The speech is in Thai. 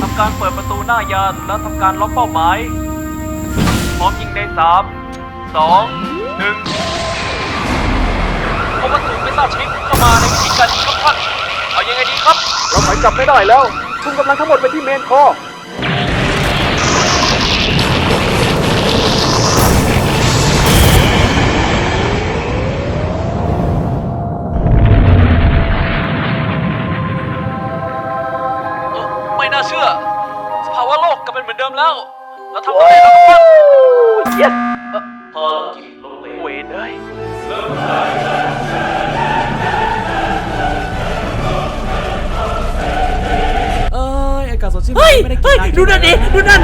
ทำการเปิดประตูหน้ายานและทำการล็อกเป้าหมาย พร้อมยิงในสามสองหนึ่งเพราะวัตถุไม่ทราบชนิดเข้ามาในวิธีการยิง ครับท่านเอายังไงดีครับ เราหมายจับไม่ได้แล้วทุ่มกำลังทั้งหมดไปที่เมนคอเอ่อไม่น่าเชื่อ สภาวะโลกกลับเป็นเหมือนเดิมแล้ว เราทำอะไรแล้วครับ yes ภารกิจล้มเหลวเวนเอ้ยเอ้ยอากาศสดชื่นเฮ้ยไม่ไเฮ้ยนน้ดูนั่นดิดูนั่น